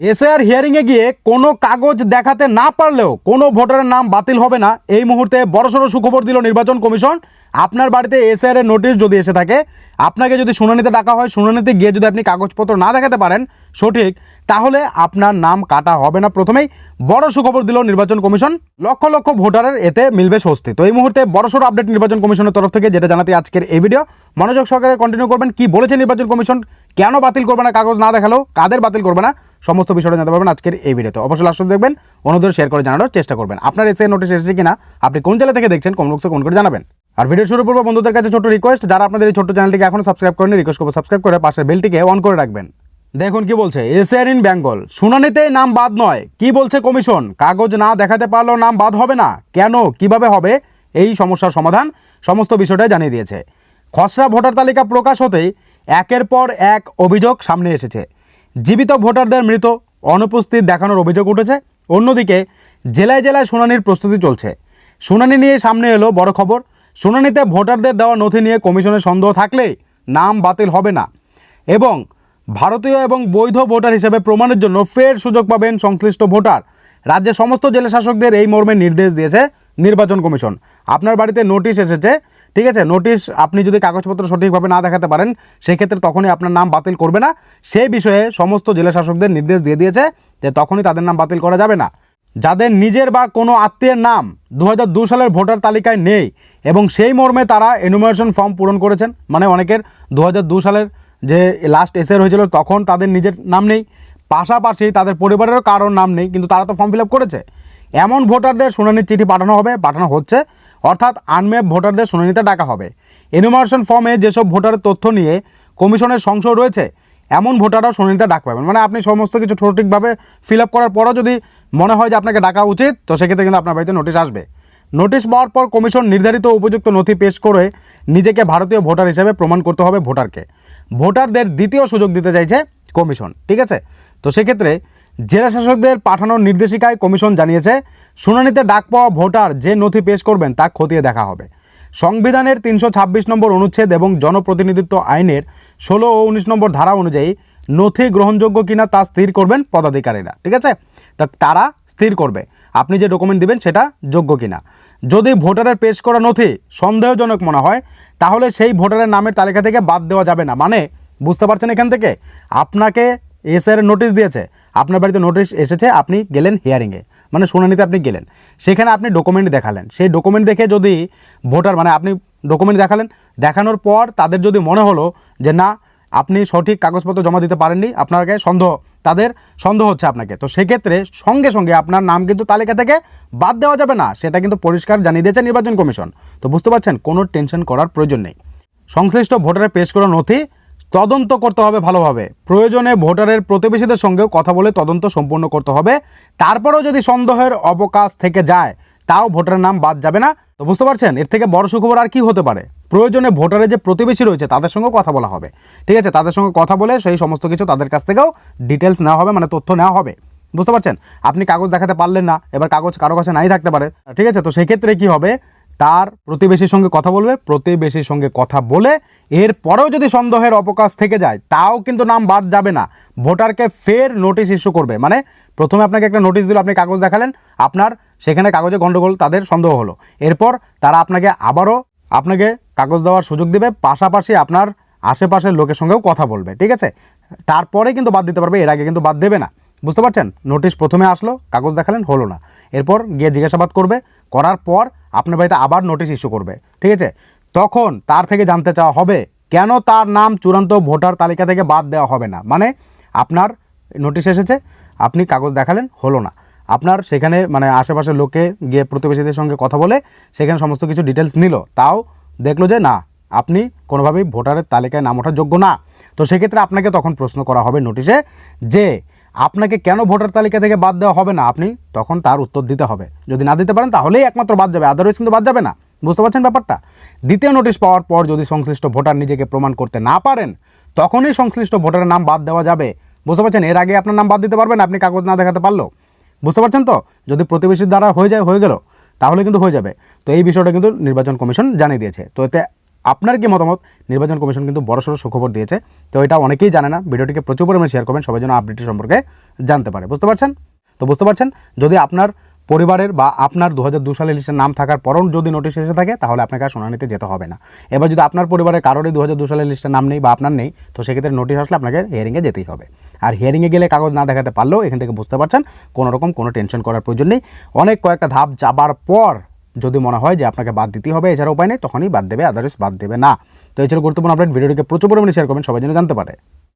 SR হিয়ারিংয়ে গিয়ে কোনো কাগজ দেখাতে না পারলেও কোনো ভোটারের নাম বাতিল হবে না। এই মুহূর্তে বড়সড় সুখবর দিল নির্বাচন কমিশন। আপনার বাড়িতে এসআর এর নোটিশ যদি এসে থাকে, আপনাকে যদি শুনানিতে ডাকা হয়, শুনানিতে গিয়ে যদি আপনি কাগজপত্র না দেখাতে পারেন, সঠিক, তাহলে আপনার নাম কাটা হবে না। প্রথমেই বড় সুখবর দিল নির্বাচন কমিশন, লক্ষ লক্ষ ভোটারের এতে মিলবে স্বস্তি। তো এই মুহূর্তে বড়সড় আপডেট নির্বাচন কমিশনের তরফ থেকে, যেটা জানাতে আজকের এই ভিডিও মনোযোগ সহকারে কন্টিনিউ করবেন, কি বলেছে নির্বাচন কমিশন, কেন বাতিল করবে না, কাগজ না দেখাল কাদের বাতিল করবে না, সমস্ত বিষয়টা জানতে পারবেন আজকের এই ভিডিওতে অবশ্যই লাস্ট দেখবেন অন্যদের শেয়ার করে জানানোর চেষ্টা করবেন। আপনার এসে নোটিশ এসেছে কিনা, আপনি কোন জেলা থেকে দেখছেন বক্সে কোন করে জানাবেন। আর ভিডিও শুরু করব বন্ধুদের কাছে ছোট রিকোয়েস্ট যারা আপনাদের এই ছোট্ট চ্যানেলটিকে এখনও সাবস্ক্রাইব করেন রিকোয়েস্ট করব সাবস্ক্রাইব করে পাশের বেলটিকে অন করে রাখবেন। দেখুন কি বলছে এসআর ইন বেঙ্গল শুনানিতেই নাম বাদ নয়। কি বলছে কমিশন কাগজ না দেখাতে পারলেও নাম বাদ হবে না? কেন? কীভাবে হবে? এই সমস্যার সমাধান সমস্ত বিষয়টাই জানিয়ে দিয়েছে। খসড়া ভোটার তালিকা প্রকাশ হতেই একের পর এক অভিযোগ সামনে এসেছে। জীবিত ভোটারদের মৃত, অনুপস্থিত দেখানোর অভিযোগ উঠেছে। অন্যদিকে, জেলায় জেলায় শুনানির প্রস্তুতি চলছে। শুনানি নিয়ে সামনে এলো বড় খবর। শুনানিতে ভোটারদের দেওয়া নথি নিয়ে কমিশনের সন্দেহ থাকলে নাম বাতিল হবে না। এবং ভারতীয় এবং বৈধ ভোটার হিসেবে প্রমাণের জন্য ফের সুযোগ পাবেন সংশ্লিষ্ট ভোটার। রাজ্যের সমস্ত জেলা শাসকদের এই মর্মে নির্দেশ দিয়েছে নির্বাচন কমিশন। আপনার বাড়িতে নোটিশ এসেছে, ঠিক আছে? নোটিশ আপনি যদি কাগজপত্র সঠিকভাবে না দেখাতে পারেন, সেক্ষেত্রে তখনই আপনার নাম বাতিল করবে না। সেই বিষয়ে সমস্ত জেলা শাসকদের নির্দেশ দিয়ে দিয়েছে যে তখনই তাদের নাম বাতিল করা যাবে না। যাদের নিজের বা কোনো আত্মীয়ের নাম দু সালের ভোটার তালিকায় নেই এবং সেই মর্মে তারা এনুমারেশন ফর্ম পূরণ করেছেন। মানে অনেকের দু সালের যে লাস্ট এসের হয়েছিল তখন তাদের নিজের নাম নেই। পাশাপাশি তাদের পরিবারেরও কারোর নাম নেই, কিন্তু তারা তো ফর্ম ফিল করেছে। এমন ভোটারদের শুনানির চিঠি পাঠানো হবে, পাঠানো হচ্ছে। অর্থাৎ আনমেপ ভোটারদের শুনানিতে ডাকা হবে। এনুমারেশন ফর্মে যেসব ভোটারের তথ্য নিয়ে কমিশনের সংশয় রয়েছে, এমন ভোটাররাও শুনানিতে ডাক পাবেন। মানে আপনি সমস্ত কিছু সঠিকভাবে ফিল আপ করার পরও যদি মনে হয় যে আপনাকে ডাকা উচিত, তো সেক্ষেত্রে কিন্তু আপনার বাড়িতে নোটিশ আসবে। নোটিশ পাওয়ার পর কমিশন নির্ধারিত উপযুক্ত নথি পেশ করে নিজেকে ভারতীয় ভোটার হিসেবে প্রমাণ করতে হবে ভোটারকে। ভোটারদের দ্বিতীয় সুযোগ দিতে চাইছে কমিশন ঠিক আছে? তো সেক্ষেত্রে জেলা শাসকদের পাঠানোর নির্দেশিকায় কমিশন জানিয়েছে, শুনানিতে ডাক পাওয়া ভোটার যে নথি পেশ করবেন তা খতিয়ে দেখা হবে। সংবিধানের তিনশো ছাব্বিশ নম্বর অনুচ্ছেদ এবং জনপ্রতিনিধিত্ব আইনের ষোলো ও উনিশ নম্বর ধারা অনুযায়ী নথি গ্রহণযোগ্য কিনা তা স্থির করবেন পদাধিকারীরা, ঠিক আছে? তা তারা স্থির করবে। আপনি যে ডকুমেন্ট দিবেন সেটা যোগ্য কিনা। যদি ভোটারের পেশ করা নথি সন্দেহজনক মনে হয়, তাহলে সেই ভোটারের নামের তালিকা থেকে বাদ দেওয়া যাবে না। মানে বুঝতে পারছেন এখান থেকে? আপনাকে এসআর নোটিশ দিয়েছে। আপনার বাড়িতে নোটিশ এসেছে, আপনি গেলেন হিয়ারিংয়ে মানে শুনানিতে আপনি গেলেন। সেখানে আপনি ডকুমেন্ট দেখালেন। সেই ডকুমেন্ট দেখে যদি ভোটার মানে আপনি ডকুমেন্ট দেখালেন, দেখানোর পর তাদের যদি মনে হলো যে না আপনি সঠিক কাগজপত্র জমা দিতে পারেননি আপনাকে সন্দেহ, তাদের সন্দেহ হচ্ছে আপনাকে। তো সেক্ষেত্রে সঙ্গে সঙ্গে আপনার নাম কিন্তু তালিকা থেকে বাদ দেওয়া যাবে না, সেটা কিন্তু পরিষ্কার জানিয়ে দিয়েছে নির্বাচন কমিশন। তো বুঝতে পারছেন, কোনো টেনশন করার প্রয়োজন নেই। সংশ্লিষ্ট ভোটারের পেশ করা নথি তদন্ত করতে হবে ভালোভাবে। প্রয়োজনে ভোটারের প্রতিবেশীদের সঙ্গেও কথা বলে তদন্ত সম্পূর্ণ করতে হবে। তারপরেও যদি সন্দেহের অবকাশ থেকে যায়, তাও ভোটারের নাম বাদ যাবে না। তো বুঝতে পারছেন, এর থেকে বড় সুখবর আর কি হতে পারে? প্রয়োজনে ভোটারের যে প্রতিবেশী রয়েছে, তাদের সঙ্গে কথা বলা হবে। ঠিক আছে? তাদের সঙ্গে কথা বলে সেই সমস্ত কিছু তাদের কাছ থেকেও ডিটেলস নেওয়া হবে মানে তথ্য নেওয়া হবে। বুঝতে পারছেন? আপনি কাগজ দেখাতে পারলেন না, এবার কাগজ কারও কাছে নাই থাকতে পারে। ঠিক আছে? তো সেক্ষেত্রে কি হবে? তার প্রতিবেশীর সঙ্গে কথা বলবে, প্রতিবেশীর সঙ্গে কথা বলে এর পরেও যদি সন্দেহের অবকাশ থেকে যায়, তাও কিন্তু নাম বাদ যাবে না। ভোটারকে ফের নোটিশ ইস্যু করবে। মানে প্রথমে আপনাকে একটা নোটিশ দিল, আপনি কাগজ দেখালেন, আপনার সেখানে কাগজে গণ্ডগোল তাদের সন্দেহ হলো। এরপর তারা আপনাকে আবারও আপনাকে কাগজ দেওয়ার সুযোগ দেবে, পাশাপাশি আপনার আশেপাশের লোকের সঙ্গেও কথা বলবে, ঠিক আছে? তারপরে কিন্তু বাদ দিতে পারবে, এর আগে কিন্তু বাদ দেবে না। বুঝতে পারছেন? নোটিশ প্রথমে আসলো, কাগজ দেখালেন, হলো না। এরপর গিয়ে জিজ্ঞাসাবাদ করবে, করার পর আপনার বাড়িতে আবার নোটিশ ইস্যু করবে, ঠিক আছে? তখন তার থেকে জানতে চাওয়া হবে, কেন তার নাম চূড়ান্ত ভোটার তালিকা থেকে বাদ দেওয়া হবে না? মানে আপনার নোটিশ এসেছে, আপনি কাগজ দেখালেন, হলো না। আপনার সেখানে মানে আশেপাশের লোকে গিয়ে প্রতিবেশীদের সঙ্গে কথা বলে সেখানে সমস্ত কিছু ডিটেলস নিল। তাও দেখল যে না, আপনি কোনোভাবেই ভোটারের তালিকায় নাম ওঠার যোগ্য না। তো সেক্ষেত্রে আপনাকে তখন প্রশ্ন করা হবে নোটিশে যে আপনাকে কেন ভোটার তালিকা থেকে বাদ দেওয়া হবে না? আপনি তখন তার উত্তর দিতে হবে। যদি না দিতে পারেন তাহলেই একমাত্র বাদ যাবে আদারওয়াইজ কিন্তু বাদ যাবে না। বুঝতে পারছেন ব্যাপারটা? দ্বিতীয় নোটিশ পাওয়ার পর যদি সংশ্লিষ্ট ভোটার নিজেকে প্রমাণ করতে না পারেন, তখনই সংশ্লিষ্ট ভোটারের নাম বাদ দেওয়া যাবে। বুঝতে পারছেন? এর আগে আপনার নাম বাদ দিতে পারবেন, আপনি কাগজ না দেখাতে পারল বুঝতে পারছেন তো? যদি প্রতিবেশীর দ্বারা হয়ে যায়, হয়ে গেল, তাহলে কিন্তু হয়ে যাবে। তো এই বিষয়টা কিন্তু নির্বাচন কমিশন জানিয়ে দিয়েছে। তো এতে আপনার কি মতামত? নির্বাচন কমিশন কিন্তু বড়সড় সুখবর দিয়েছে। তো এটা অনেকেই জানে না। ভিডিওটিকে প্রচুর পরিমাণে শেয়ার করবেন। সবাই যেন আপডেট সম্পর্কে জানতে পারে। বুঝতে পারছেন? তো বুঝতে পারছেন? যদি আপনার পরিবারের বা আপনার দু হাজার দু সালে লিস্টের নাম থাকার পরও যদি নোটিশ এসে থাকে, তাহলে আপনাকে আর শুনানিতে যেতে হবে না। এবার যদি আপনার পরিবারের কারোরই দু হাজার দু সালের লিস্টের নাম নেই বা আপনার নেই, তো সেক্ষেত্রে নোটিশ আসলে আপনাকে হিয়ারিংয়ে যেতেই হবে। আর হিয়ারিংয়ে গেলে কাগজ না দেখাতে পারলেও এখান থেকে বুঝতে পারছেন, কোনো রকম কোনো টেনশন করার প্রয়োজন নেই। অনেক কয়েকটা ধাপ যাবার পর যদি মনে হয় যে আপনাকে বাদ দিতেই হবে, এছাড়া উপায় নেই, তখনই বাদ দেবে আদারওয়াইজ বাদ দেবে না। তো এছাড়া গুরুত্বপূর্ণ আপডেট ভিডিওটিকে প্রচুর পরিমাণে শেয়ার করবেন, সবাই যেন জানতে পারে।